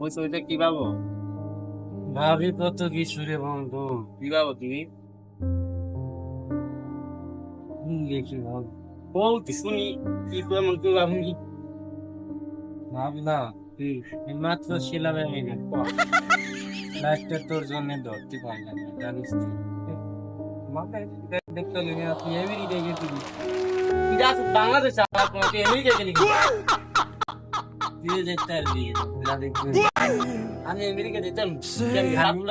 ওই ছবিটা কি পাবো? ভাবি কত কিছু রে বন্ধু। কি পাবো তুমি? দেখি ভাব। বলতে শুনি। কি করে মন কি কি না। মাত্র ছিলাম আমি তোর জন্য ধরতে পারলাম জানিস মাথায় দেখতে গেলে আপনি এমনি দেখে দিবি এটা আছে বাংলাদেশে আমেরিকা যেতে পারবি। আমি যেতাম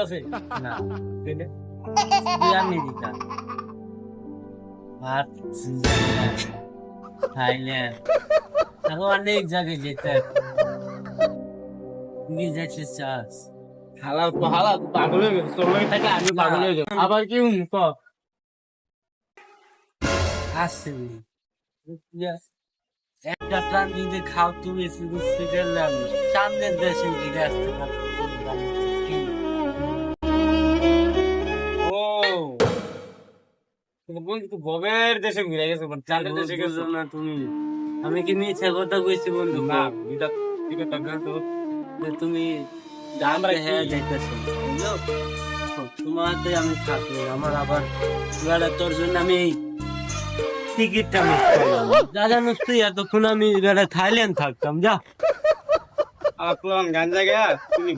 আছে। না আমেরিকা থাইল্যান্ড। আরও অনেক জায়গায় যেতে। তুই যাচ্ছে চাস হালা তো হালা তো পাগল হয়ে গেছে তোর থাকলে আমি পাগল হয়ে যাব। আবার কি হুম ক? প্রাণ যদি খাও তুমি শুধু সুইজারল্যান্ড সামনের দেশে ঘিরে আসতে পারো গবের দেশে ঘুরে গেছে চাঁদের দেশে গেছে না তুমি আমি কি মিথ্যা কথা কইছি বন্ধু না এটা ঠিক তো যে তুমি আমরা হ্যাঁ যাইতেছো তোমাতে আমি থাকব আমার আবার তোর জন্য আমি টিকিটটা মিস করলাম যা জানোস তুই এতক্ষণ আমি এবারে থাইল্যান্ড থাকতাম, যা। পুরান গান জায়গা তুমি